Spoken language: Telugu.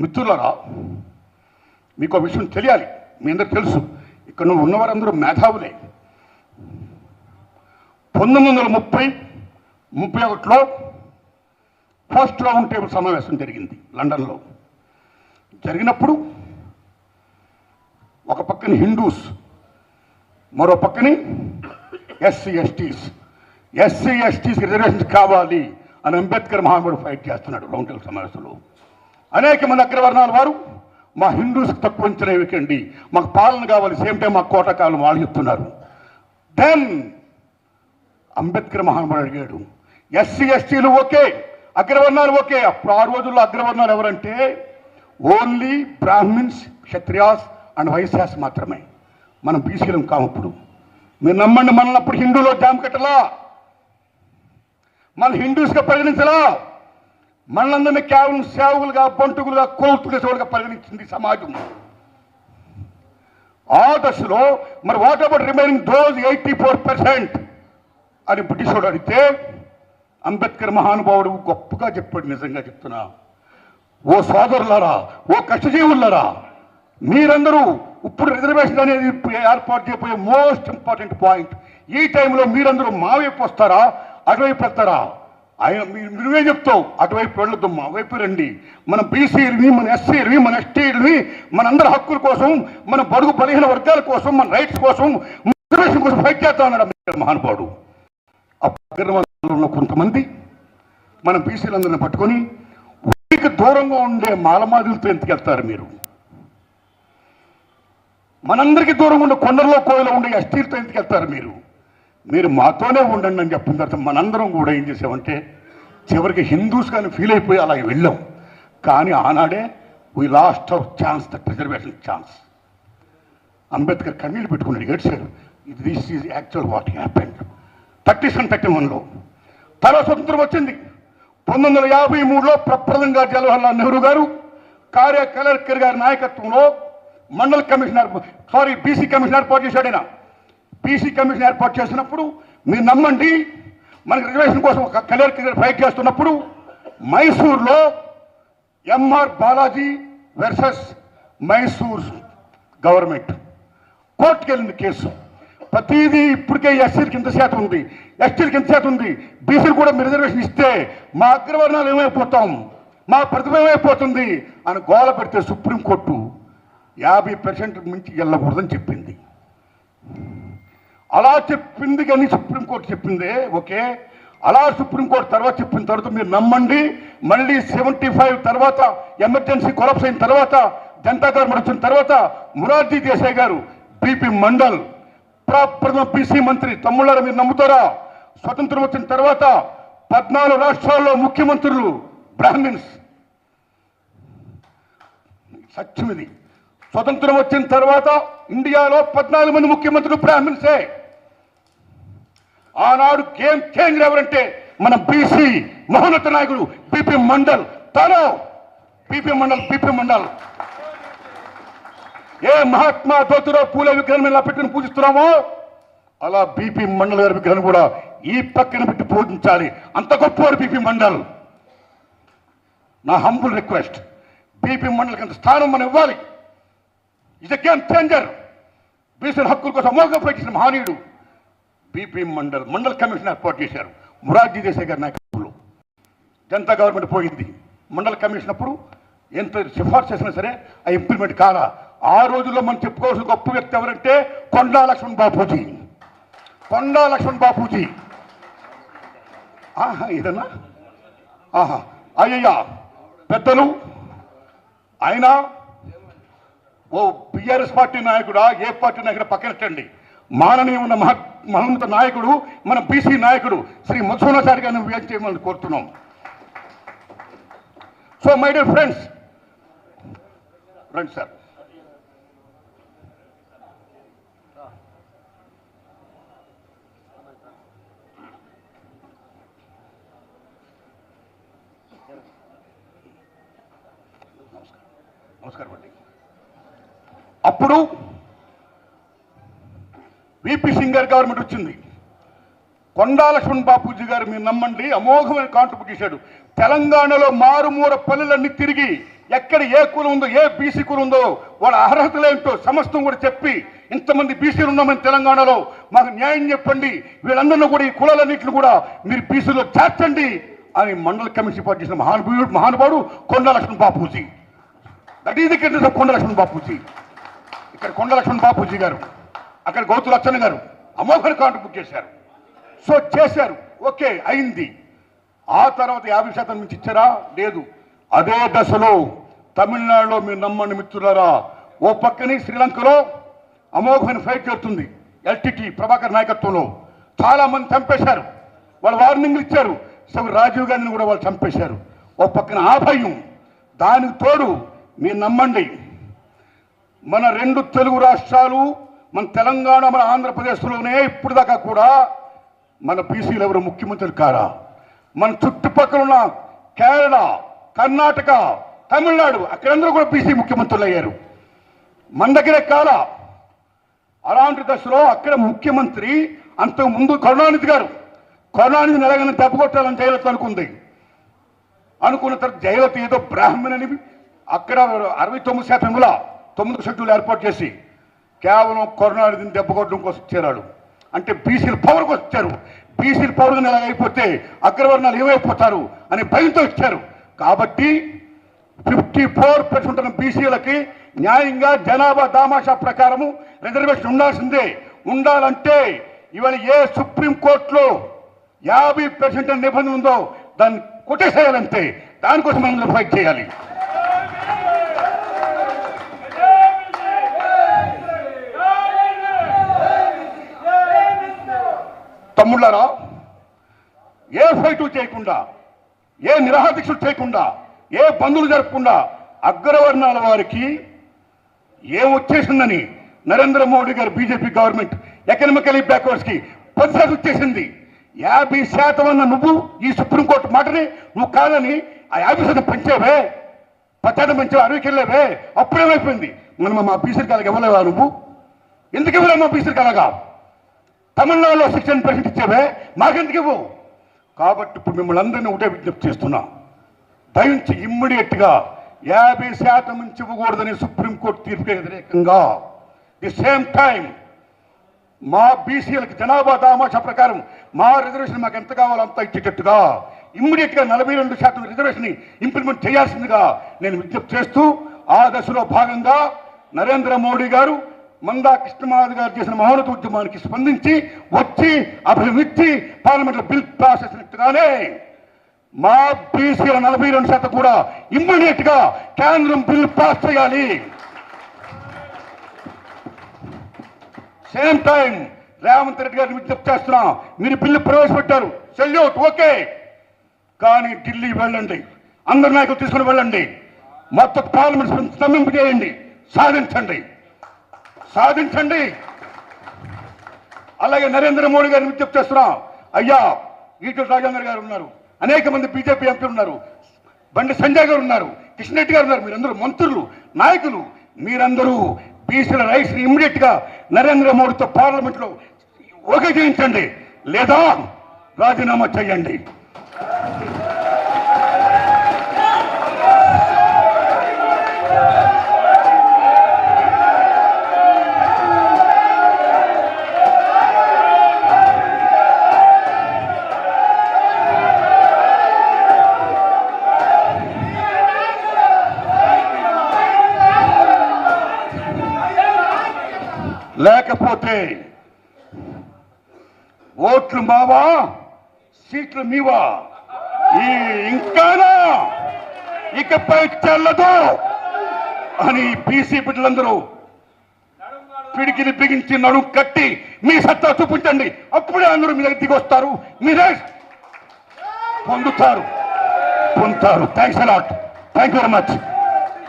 మిత్రులరా మీకు ఒక విషయం తెలియాలి మీ అందరు తెలుసు. ఇక్కడ నువ్వు ఉన్నవారందరూ మేధావులే. పంతొమ్మిది వందల ముప్పై ముప్పై ఒకటిలో ఫస్ట్ రౌండ్ టేబుల్ సమావేశం జరిగింది లండన్లో. జరిగినప్పుడు ఒక పక్కన హిందూస్ మరో పక్కని SC STs. SC STs reservations కావాలి అని అంబేద్కర్ మహానుభావుడు ఫైట్ చేస్తున్నాడు రౌండ్ టేబుల్ సమావేశంలో. అనేక మంది అగ్రవర్ణాల వారు. మా హిందూస్ తక్కువ అంచనా మాకు పాలన కావాలి. సేమ్ టైం మా కోటకాలం వాళ్ళు చెప్తున్నారు. దెన్ అంబేద్కర్ మహానుభావుడు అడిగాడు ఎస్సీ ఎస్టీలు ఓకే అగ్రవర్ణాలు ఓకే. అప్పుడు ఆ రోజుల్లో అగ్రవర్ణాలు ఎవరంటే only Brahmins Kshatriyas and Vaishyas మాత్రమే. మనం బీసీలం కామప్పుడు మీరు నమ్మండి మనల్ని అప్పుడు హిందూలో జామ్ కట్టలా? మన హిందూస్గా పరిగణించలా? మనలందరినీ కేవలం సేవకులుగా బంటుకులుగా కోల్తుగా సేవలుగా పరిగణించింది సమాజం. ఆ దశలో మరి what about remaining those eighty four percent అని బ్రిటిష్ వాడు అడిగితే అంబేద్కర్ మహానుభావుడు గొప్పగా చెప్పాడు నిజంగా చెప్తున్నా. ఓ సోదరులారా ఓ కష్టజీవులారా మీరందరూ ఇప్పుడు రిజర్వేషన్ అనేది ఏర్పాటు చేయబోయే మోస్ట్ ఇంపార్టెంట్ పాయింట్. ఈ టైంలో మీరందరూ మా వైపు వస్తారా అటువైపు వస్తారా ఆయన మీరు నువ్వే చెప్తావు. అటువైపు వెళ్ళొద్దు మా వైపు రండి. మన బీసీలని మన ఎస్సీలని మన ఎస్టీలని మనందరి హక్కుల కోసం మన బడుగు బలహీన వర్గాల కోసం మన రైట్స్ కోసం రిజర్వేషన్ కోసం ఫైట్ చేస్తా ఉన్నాడు మహానుభావుడు. ఉన్న కొంతమంది మన బీసీలందరిని పట్టుకొని ఊరికి దూరంగా ఉండే మాలమాదులతో ఎంతకెళ్తారు మీరు? మనందరికీ దూరంగా ఉండే కొండల్లో కోయలో ఉండే ఎస్టీలతో ఎంతకెళ్తారు మీరు? మీరు మాతోనే ఉండండి అని చెప్పిన తర్వాత మనందరం కూడా ఏం చేసామంటే చివరికి హిందూస్ కానీ ఫీల్ అయిపోయి అలాగే వెళ్ళాం. కానీ ఆనాడే we lost our chance the preservation chance Ambedkar కన్నీళ్ళు పెట్టుకున్నాడు ఏడ్చాడు ఇది this is actual what happened thirty seven thirty వన్లో. తర్వాత స్వతంత్రం వచ్చింది. పంతొమ్మిది వందల యాభై మూడులో ప్రప్రదంగా జవహర్లాల్ నెహ్రూ గారు కార్య కలెక్టర్ గారి నాయకత్వంలో Mandal commission sorry BC commission పోటీ చేశాడు పీసీ కమిషన్ ఏర్పాటు చేసినప్పుడు మీరు నమ్మండి. మనకి రిజర్వేషన్ కోసం ఒక కలర్కర్ గారు ఫైట్ చేస్తున్నప్పుడు మైసూర్లో MR Balaji versus Mysore government కోర్టుకు వెళ్ళింది కేసు. ప్రతిదీ ఇప్పటికే ఎస్సీలకి ఇంత శాతం ఉంది. ఎస్టీలకి ఇంత శాతం ఉంది. బీసీలు కూడా మీరు రిజర్వేషన్ ఇస్తే మా అగ్రవర్ణాలు ఏమైపోతాం? మా ప్రతిభ ఏమైపోతుంది? అని గోల పెడితే సుప్రీంకోర్టు యాభై పర్సెంట్ మించి వెళ్ళకూడదని చెప్పింది. అలా చెప్పింది కానీ సుప్రీంకోర్టు చెప్పింది ఓకే. అలా సుప్రీంకోర్టు తర్వాత చెప్పిన తర్వాత మీరు నమ్మండి. మళ్ళీ సెవెంటీ ఫైవ్ తర్వాత ఎమర్జెన్సీ కొలప్స్ అయిన తర్వాత జనతా గవర్నమెంట్ వచ్చిన తర్వాత మురార్జీ దేశాయ్ గారు బీపీ మండల్ ప్రథమ బీసీ మంత్రి తమ్ముళ్ళారా మీరు నమ్ముతారా? స్వతంత్రం వచ్చిన తర్వాత పద్నాలుగు రాష్ట్రాల్లో ముఖ్యమంత్రులు బ్రాహ్మిన్స్. సత్యం ఇది. స్వతంత్రం వచ్చిన తర్వాత ఇండియాలో పద్నాలుగు మంది ముఖ్యమంత్రులు బ్రాహ్మిన్సే. ఆనాడు గేమ్ చేంజర్ ఎవరంటే మన బీసీ మహోన్నత నాయకుడు బీపీ మండల్. తను బీపీ మండల్ బీపీ మండల్. ఏ మహాత్మా జ్యోతిరావు పూలే విగ్రహం ఇలా పెట్టుకుని పూజిస్తున్నామో అలా బీపీ మండల్ గారి విగ్రహం కూడా ఈ పక్కన పెట్టి పూజించాలి. అంత గొప్పవాడు బీపీ మండల్. నా హంబుల్ రిక్వెస్ట్ బీపీ మండలికి అంత స్థానం మనం ఇవ్వాలి. ఇది గేమ్ చేంజర్. బీసీ హక్కుల కోసం అమోఘ పెట్టిన మహనీయుడు. బీపీ మండల్ మండల్ కమిషన్ ఏర్పాటు చేశారు. మురార్జీ దేశాయ్ గారి నాయకత్వంలో జనతా గవర్నమెంట్ పోయింది. మండల కమిషన్ అప్పుడు ఎంత సిఫార్సు చేసినా సరే ఆ ఇంప్లిమెంట్ కాలా. ఆ రోజుల్లో మనం చెప్పుకోవాల్సిన గొప్ప వ్యక్తి ఎవరంటే కొండా లక్ష్మణ్ బాపూజీ. కొండా లక్ష్మణ్ బాపూజీ. ఆహా ఇదన్నా ఆహా అయ్యయ్యా పెద్దలు. ఆయన ఓ బీఆర్ఎస్ పార్టీ నాయకుడా ఏ పార్టీ నాయకుడు పక్కనట్టండి మాననీయమైన మహ మహోన్నత నాయకుడు మన బీసీ నాయకుడు శ్రీ మధుసూనాచారి గారిని వ్యాఖ్య చేయమని కోరుతున్నాం. సో మై డియర్ ఫ్రెండ్స్ రండి సార్. నమస్కారం అండి. అప్పుడు విపి సింగర్ గవర్నమెంట్ వచ్చింది. కొండా లక్ష్మణ్ బాపూజీ గారు మీరు నమ్మండి అమోఘమైన కాంట్రిబ్యూట్ చేశాడు. తెలంగాణలో మారుమూర పల్లెలన్నీ తిరిగి ఎక్కడ ఏ కులం ఉందో ఏ బీసీ కులం ఉందో వాళ్ళ అర్హతలేంటో సమస్తం కూడా చెప్పి ఇంతమంది బీసీలు ఉన్నామని తెలంగాణలో మాకు న్యాయం చెప్పండి వీళ్ళందరినీ కూడా ఈ కులాలన్నింటిని కూడా మీరు బీసీలో చేర్చండి అని మండల కమిషన్ పాటు చేసిన మహానుభావుడు మహానుభావుడు Konda Lakshman Bapuji. That is the కింద కొండ లక్ష్మణ్ బాపూజీ. ఇక్కడ కొండ లక్ష్మణ్ బాపూజీ గారు అక్కడ గౌతు లచ్చన్న గారు అమోఘన బుక్ చేశారు. సో చేశారు. ఓకే అయింది. ఆ తర్వాత యాభై శాతం నుంచి ఇచ్చారా? లేదు. అదే దశలో తమిళనాడులో మీరు నమ్మండి మిత్రులారా ఓ పక్కని శ్రీలంకలో అమోఘమైన ఫైట్ జరుగుతుంది ఎల్టీటీ ప్రభాకర్ నాయకత్వంలో. చాలా మంది చంపేశారు. వాళ్ళు వార్నింగ్లు ఇచ్చారు. సో రాజీవ్ గాంధీని కూడా వాళ్ళు చంపేశారు. ఓ పక్కన ఆ భయం. దానికి తోడు మీరు నమ్మండి. మన రెండు తెలుగు రాష్ట్రాలు మన తెలంగాణ మన ఆంధ్రప్రదేశ్లోనే ఇప్పుడు దాకా కూడా మన బీసీలు ఎవరు ముఖ్యమంత్రులు కారా? మన చుట్టుపక్కల ఉన్న కేరళ కర్ణాటక తమిళనాడు అక్కడందరూ కూడా బీసీ ముఖ్యమంత్రులు అయ్యారు. మన దగ్గరే కాల అలాంటి దశలో అక్కడ ముఖ్యమంత్రి అంతకు ముందు కరుణానిధి గారు కరుణానిధి నెలగని దెబ్బకొట్టాలని జయలలిత అనుకుంది. అనుకున్న తర్వాత జయలలిత ఏదో బ్రాహ్మణని అక్కడ అరవై తొమ్మిది శాతంలో తొమ్మిది షెడ్యూల్ ఏర్పాటు చేసి కేవలం కరుణానిధిని దెబ్బకొట్టడం కోసం చేరాడు అంటే బీసీల పవర్ వచ్చారు బీసీల పవర్ ఎలాగైపోతే అగ్రవర్ణాలు ఏమైపోతారు అని భయంతో ఇచ్చారు కాబట్టి ఫిఫ్టీ ఫోర్ పర్సెంట్ ఉన్న బీసీలకి న్యాయంగా జనాభా దామాషా ప్రకారము రిజర్వేషన్ ఉండాల్సిందే. ఉండాలంటే ఇవాళ ఏ సుప్రీం కోర్టులో యాభై పర్సెంట్ నిబంధన ఉందో దాన్ని కొట్టేసేయాలంటే దానికోసం మనం ఫైట్ చేయాలి. తమ్ముళ్ళారా? ఏ ఫైటు చేయకుండా ఏ నిరాహాదీక్షలు చేయకుండా ఏ బంధువులు జరపకుండా అగ్రవర్ణాల వారికి ఏం వచ్చేసిందని నరేంద్ర మోడీ గారు బీజేపీ గవర్నమెంట్ ఎకనామికలీ బ్యాక్వర్డ్స్కి పది శాతం వచ్చేసింది యాభై శాతం అన్న నువ్వు ఈ సుప్రీంకోర్టు మాటని నువ్వు కాదని ఆ యాభై శాతం పెంచావే. పది శాతం పెంచావు అరవైకి వెళ్ళావే. అప్పుడేమైపోయింది? మనం మా బీసీ కాలకి ఇవ్వలేవా నువ్వు? ఎందుకు ఇవ్వలేవు మా బీసీ కలగా తమిళనాడులో శిక్షణ పరిస్థితి ఇచ్చేవే మాకెందుకు ఇవ్వవు కాబట్టి ఇప్పుడు మిమ్మల్ని అందరినీ ఒకటే విజ్ఞప్తి చేస్తున్నా. దయించి ఇమ్మీడియట్గా యాభై శాతం నుంచి ఇవ్వకూడదని సుప్రీంకోర్టు తీర్పుకి వ్యతిరేకంగా ది సేమ్ టైం మా బీసీలకు జనాభా దామాషా ప్రకారం మా రిజర్వేషన్ మాకు ఎంత కావాలో అంత ఇచ్చేటట్టుగా ఇమ్మీడియట్గా నలభై రెండు శాతం రిజర్వేషన్ ఇంప్లిమెంట్ చేయాల్సిందిగా నేను విజ్ఞప్తి చేస్తూ ఆ దశలో భాగంగా నరేంద్ర మోడీ గారు మందా కృష్ణమాధవ్ గారు చేసిన మౌనత ఉద్యమానికి స్పందించి వచ్చి అభివృద్ధి పార్లమెంట్లో బిల్ పాస్ చేసినట్టుగానే మా బీసీల నలభై రెండు శాతం కూడా ఇమ్మీడియట్గా కేంద్రం బిల్ పాస్ చేయాలి. సేమ్ టైం రేవంత్ రెడ్డి గారిని విజ్ఞప్తి చేస్తున్నా మీరు బిల్లు ప్రవేశపెట్టారు. Salute okay. కానీ ఢిల్లీ వెళ్ళండి. అందరి నాయకులు తీసుకుని వెళ్ళండి. మొత్తం పార్లమెంట్ స్తంభింపు చేయండి సాధించండి. సాధించండి. అలాగే నరేంద్ర మోడీ గారిని విజ్ఞప్తి చేస్తున్నా. అయ్యా ఈటల రాజేంద్ర గారు ఉన్నారు. అనేక మంది బీజేపీ ఎంపీలు ఉన్నారు. బండి సంజయ్ గారు ఉన్నారు. కిషన్ రెడ్డి గారు ఉన్నారు. మీరందరూ మంత్రులు నాయకులు. మీరందరూ బీసీల రైట్స్ ఇమ్మీడియట్గా నరేంద్ర మోడీతో పార్లమెంట్లో ఓకే చేయించండి. లేదా రాజీనామా చేయండి. లేకపోతే ఓట్లు మావా సీట్లు మీవా? ఈ ఇంకానా? ఇకపై చెల్లదు అని బీసీ బిడ్డలందరూ పిడికిని బిగించి నడుం కట్టి మీ సత్తా చూపించండి. అప్పుడే అందరూ మీ దగ్గర దిగి వస్తారు మీరే పొందుతారు. పొందుతారు. Thanks a lot thank you very much